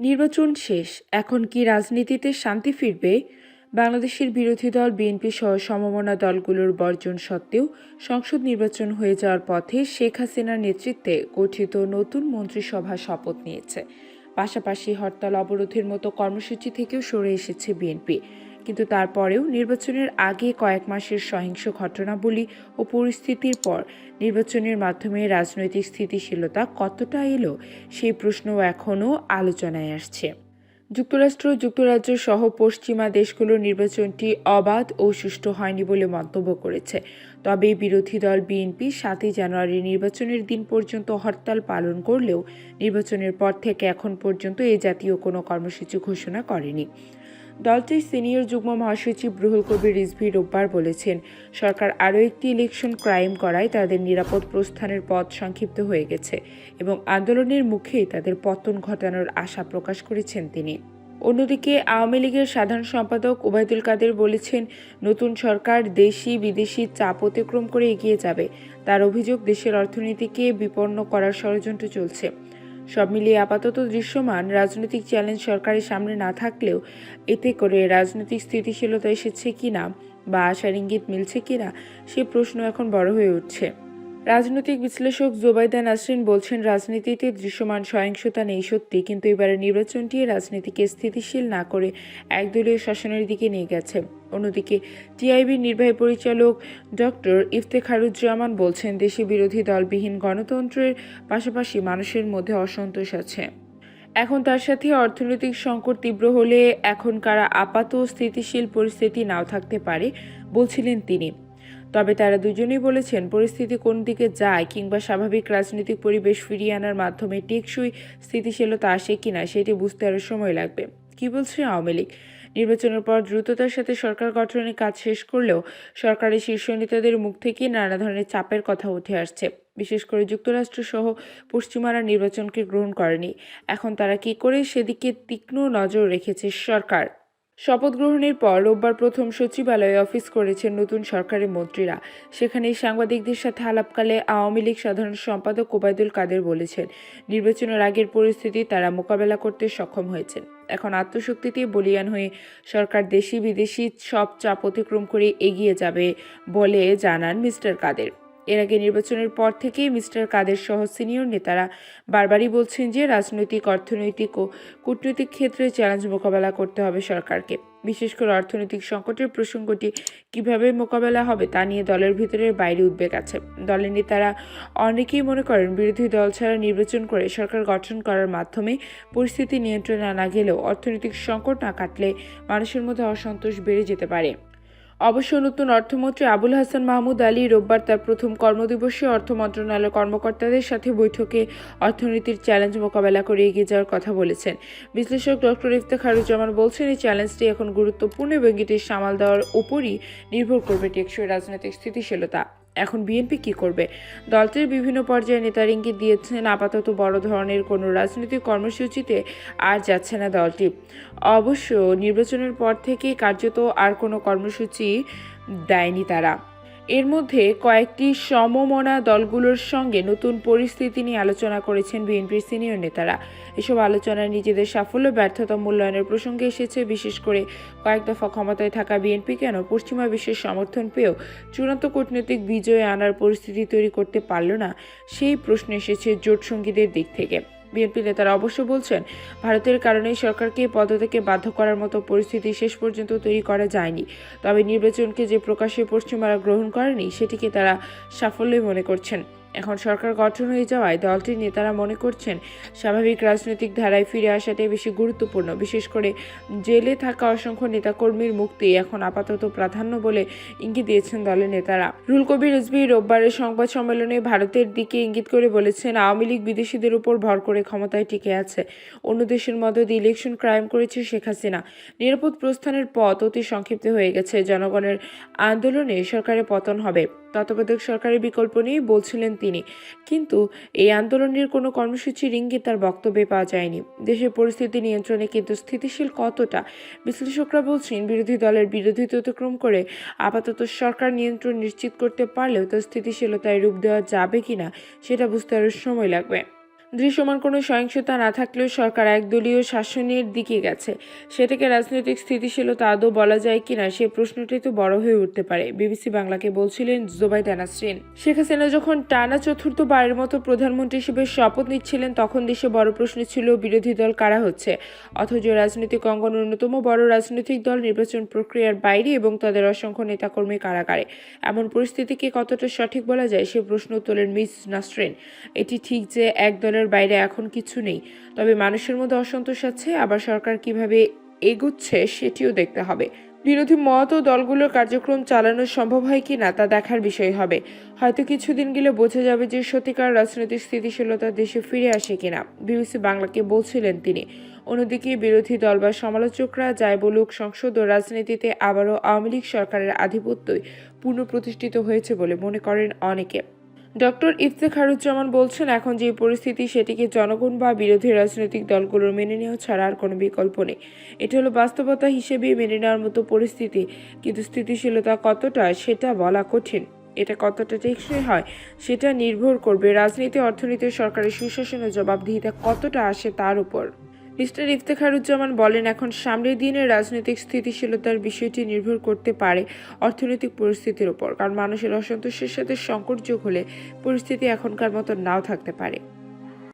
নির্বাচন শেষ। এখন কি রাজনীতিতে শান্তি ফিরবে? বাংলাদেশের বিরোধী দল, বিএনপি সহ সমমনা দলগুলোর বর্জন সত্ত্বেও সংসদ নির্বাচন হয়ে যাওয়ার পথে শেখ হাসিনার নেতৃত্বে গঠিত নতুন মন্ত্রিসভা শপথ নিয়েছে। পাশাপাশি হরতাল অবরোধের মতো কর্মসূচি থেকেও সরে এসেছে বিএনপি। কিন্তু তারপরেও নির্বাচনের আগে কয়েক মাসের সহিংস ঘটনাবলী ও পরিস্থিতির পর নির্বাচনের মাধ্যমে রাজনৈতিক স্থিতিশীলতা কতটা এলো, সেই প্রশ্নও এখনও আলোচনায় আসছে। যুক্তরাষ্ট্র, যুক্তরাজ্য সহ পশ্চিমা দেশগুলোর নির্বাচনটি অবাধ ও সুষ্ঠু হয়নি বলে মন্তব্য করেছে। তবে বিরোধী দল বিএনপি সাতই জানুয়ারি নির্বাচনের দিন পর্যন্ত হরতাল পালন করলেও নির্বাচনের পর থেকে এখন পর্যন্ত এ জাতীয় কোনো কর্মসূচি ঘোষণা করেনি। দলটির সিনিয়র যুগ্ম মহাসচিব রুহুল কবির রিজভি রোববার বলেছেন, সরকার আরও একটি ইলেকশন ক্রাইম করায় তাদের নিরাপদ প্রস্থানের পথ সংক্ষিপ্ত হয়ে গেছে এবং আন্দোলনের মুখেই তাদের পতন ঘটানোর আশা প্রকাশ করেছেন তিনি। অন্যদিকে আওয়ামী লীগের সাধারণ সম্পাদক ওবায়দুল কাদের বলেছেন, নতুন সরকার দেশি বিদেশি চাপ অতিক্রম করে এগিয়ে যাবে। তার অভিযোগ দেশের অর্থনীতিকে বিপন্ন করার ষড়যন্ত্র চলছে। সব মিলিয়ে আপাতত দৃশ্যমান রাজনৈতিক চ্যালেঞ্জ সরকারের সামনে না থাকলেও এতে করে রাজনৈতিক স্থিতিশীলতা এসেছে কিনা বা আশার ইঙ্গিত মিলছে কিনা, সে প্রশ্ন এখন বড় হয়ে উঠছে। রাজনৈতিক বিশ্লেষক জোবাইদা নাসরিন বলছেন, রাজনীতিতে দৃশ্যমান সহিংসতা নেই সত্যি, কিন্তু এবারের নির্বাচনটি রাজনীতিকে স্থিতিশীল না করে একদলীয় শাসনের দিকে নিয়ে গেছে। অন্যদিকে টিআইবির নির্বাহী পরিচালক ডক্টর ইফতেখারুজ্জামান বলছেন, দেশি বিরোধী দলবিহীন গণতন্ত্রের পাশাপাশি মানুষের মধ্যে অসন্তোষ আছে। এখন তার সাথে অর্থনৈতিক সংকট তীব্র হলে এখন কারা আপাত স্থিতিশীল পরিস্থিতি নাও থাকতে পারে, বলছিলেন তিনি। তবে তারা দুজনেই বলেছেন পরিস্থিতি কোন দিকে যায় কিংবা স্বাভাবিক রাজনৈতিক পরিবেশ ফিরিয়ে আনার মাধ্যমে টেকসই স্থিতিশীলতা আসে কিনা সেটি বুঝতে আরও সময় লাগবে। কি বলছে আওয়ামী লীগ? নির্বাচনের পর দ্রুততার সাথে সরকার গঠনের কাজ শেষ করলেও সরকারের শীর্ষ নেতাদের মুখ থেকে নানা ধরনের চাপের কথা উঠে আসছে। বিশেষ করে যুক্তরাষ্ট্র সহ পশ্চিমারা নির্বাচনকে গ্রহণ করেনি। এখন তারা কি করে সেদিকে তীক্ষ্ণ নজর রেখেছে সরকার? শপথ গ্রহণের পর রোববার প্রথম সচিবালয়ে অফিস করেছেন নতুন সরকারের মন্ত্রীরা। সেখানে সাংবাদিকদের সাথে আলাপকালে আওয়ামী লীগ সাধারণ সম্পাদক ওবায়দুল কাদের বলেছেন, নির্বাচনের আগের পরিস্থিতি তারা মোকাবেলা করতে সক্ষম হয়েছেন। এখন আত্মশক্তিতে বলিয়ান হয়ে সরকার দেশি বিদেশি সব চাপ অতিক্রম করে এগিয়ে যাবে বলে জানান মিস্টার কাদের। এর আগে নির্বাচনের পর থেকেই মিস্টার কাদের সহ সিনিয়র নেতারা বারবারই বলছেন যে রাজনৈতিক, অর্থনৈতিক ও কূটনৈতিক ক্ষেত্রে চ্যালেঞ্জ মোকাবেলা করতে হবে সরকারকে। বিশেষ করে অর্থনৈতিক সংকটের প্রসঙ্গটি কীভাবে মোকাবেলা হবে তা নিয়ে দলের ভিতরে বাইরে উদ্বেগ আছে। দলের নেতারা অনেকেই মনে করেন বিরোধী দল ছাড়া নির্বাচন করে সরকার গঠন করার মাধ্যমে পরিস্থিতি নিয়ন্ত্রণে আনা গেলেও অর্থনৈতিক সংকট না কাটলে মানুষের মধ্যে অসন্তোষ বেড়ে যেতে পারে। অবশ্য নতুন অর্থমন্ত্রী আবুল হাসান মাহমুদ আলী রোববার তার প্রথম কর্মদিবসে অর্থ মন্ত্রণালয়ের কর্মকর্তাদের সাথে বৈঠকে অর্থনীতির চ্যালেঞ্জ মোকাবেলা করে এগিয়ে যাওয়ার কথা বলেছেন। বিশ্লেষক ডক্টর ইফতেখারুজ্জামান বলছেন, এই চ্যালেঞ্জটি এখন গুরুত্বপূর্ণ এবং এটির সামাল দেওয়ার উপরই নির্ভর করবে টেকসই রাজনৈতিক স্থিতিশীলতা। এখন বিএনপি কি করবে? দলটির বিভিন্ন পর্যায়ে নেতার ইঙ্গিত দিয়েছেন, আপাতত বড় ধরনের কোনো রাজনৈতিক কর্মসূচিতে আর যাচ্ছে না দলটি। অবশ্য নির্বাচনের পর থেকে কার্যত আর কোনো কর্মসূচি দেয়নি তারা। এর মধ্যে কয়েকটি সমমনা দলগুলোর সঙ্গে নতুন পরিস্থিতি নিয়ে আলোচনা করেছেন বিএনপির সিনিয়র নেতারা। এসব আলোচনায় নিজেদের সাফল্য, ব্যর্থতা মূল্যায়নের প্রসঙ্গে এসেছে, বিশেষ করে কয়েক দফা ক্ষমতায় থাকা বিএনপি কেন পশ্চিমা বিশ্বের সমর্থন পেয়েও চূড়ান্ত কূটনৈতিক বিজয় আনার পরিস্থিতি তৈরি করতে পারল না, সেই প্রশ্ন এসেছে জোট সঙ্গীদের দিক থেকে। বিএনপি নেতারা অবশ্য বলছেন, ভারতের কারণেই সরকারকে পদত্যাগে বাধ্য করার মতো পরিস্থিতি শেষ পর্যন্ত তৈরি করা যায়নি। তবে নির্বাচনকে যে প্রকাশ্যে পশ্চিমারা গ্রহণ করেনি, সেটিকে তারা সাফল্যই মনে করছেন। এখন সরকার গঠন হয়ে যাওয়ায় দলটির নেতারা মনে করছেন স্বাভাবিক রাজনৈতিক ধারায় ফিরে আসাটাই বেশি গুরুত্বপূর্ণ। বিশেষ করে জেলে থাকা অসংখ্য নেতাকর্মীর মুক্তি এখন আপাতত প্রাধান্য বলে ইঙ্গিত দিয়েছেন দলের নেতারা। রুল কবির রোববারের সংবাদ সম্মেলনে ভারতের দিকে ইঙ্গিত করে বলেছেন, আওয়ামী লীগ বিদেশিদের উপর ভর করে ক্ষমতায় টিকে আছে। অন্য দেশের মদতে ইলেকশন ক্রাইম করেছে শেখ হাসিনা। নিরাপদ প্রস্থানের পথ অতি সংক্ষিপ্ত হয়ে গেছে। জনগণের আন্দোলনে সরকারের পতন হবে। তত্ত্বাবধায়ক সরকারের বিকল্প নেই বলছিলেন তিনি। কিন্তু এই আন্দোলনের কোনো কর্মসূচির ইঙ্গিত তার বক্তব্যে পাওয়া যায়নি। দেশের পরিস্থিতি নিয়ন্ত্রণে কিন্তু স্থিতিশীল কতটা বিশ্লেষকরা বলছেন, বিরোধী দলের বিরোধিতা অতিক্রম করে আপাতত সরকার নিয়ন্ত্রণ নিশ্চিত করতে পারলেও তার স্থিতিশীলতায় রূপ দেওয়া যাবে কিনা, সেটা বুঝতে আরও সময় লাগবে। দৃশ্যমান কোনো সহিংসতা না থাকলেও সরকার একদলীয় শাসনের দিকে গেছে। সেটাকে রাজনৈতিক স্থিতিশীলতা আদৌ বলা যায় কিনা সে প্রশ্নটি তো বড় হয়ে উঠতে পারে, বিবিসি বাংলাকে বলছিলেন জোবাইদা নাসরিন শেখ হাসিনা যখন টানা চতুর্থবারের মতো প্রধানমন্ত্রী হিসেবে শপথ নিচ্ছিলেন, তখন দেশে বড় প্রশ্ন ছিল, বিরোধী দল কারা হচ্ছে? অথচ রাজনৈতিক অঙ্গন অন্যতম বড় রাজনৈতিক দল নির্বাচন প্রক্রিয়ার বাইরে এবং তাদের অসংখ্য নেতাকর্মী কারাগারে। এমন পরিস্থিতিকে কতটা সঠিক বলা যায়, সে প্রশ্ন তোলেন মিস নাসরিন। এটি ঠিক যে এক দলের বাইরে এখন কিছু নেই। তবে মানুষের মধ্যে অসন্তোষ আছে, আবার সরকার কীভাবে এগুচ্ছে সেটিও দেখতে হবে। বিরোধী মত ও দলগুলোর কার্যক্রম চালানো সম্ভব হয় কি না তা দেখার বিষয় হবে। হয়তো কিছুদিন গেলে বোঝা যাবে যে সত্যিকার রাজনৈতিক স্থিতিশীলতা দেশে ফিরে আসে কিনা। বিবিসি বাংলাকে বলছিলেন তিনি। অন্যদিকে বিরোধী দল বা সমালোচকরা যাই বলুক, সংসদ ও রাজনীতিতে আবারও আওয়ামী লীগ সরকারের আধিপত্যই পুনঃপ্রতিষ্ঠিত হয়েছে বলে মনে করেন অনেকে। ডক্টর ইফতেখারুজ্জামান বলছেন, এখন যে পরিস্থিতি সেটিকে জনগণ বা বিরোধী রাজনৈতিক দলগুলোর মেনে নেওয়া ছাড়া আর কোনো বিকল্প নেই। এটা হলো বাস্তবতা হিসেবেই মেনে নেওয়ার মতো পরিস্থিতি, কিন্তু স্থিতিশীলতা কতটা সেটা বলা কঠিন। এটা কতটা টেকসই হয় সেটা নির্ভর করবে রাজনীতি, অর্থনীতি সরকারের সুশাসন ও জবাবদিহিতা কতটা আসে তার উপর। মিস্টার ইফতেখারুজ্জামান বলেন, এখন সামনের দিনের রাজনৈতিক স্থিতিশীলতার বিষয়টি নির্ভর করতে পারে অর্থনৈতিক পরিস্থিতির উপর, কারণ মানুষের অসন্তোষের সাথে সংকট যোগ হলে পরিস্থিতি এখনকার মতো নাও থাকতে পারে।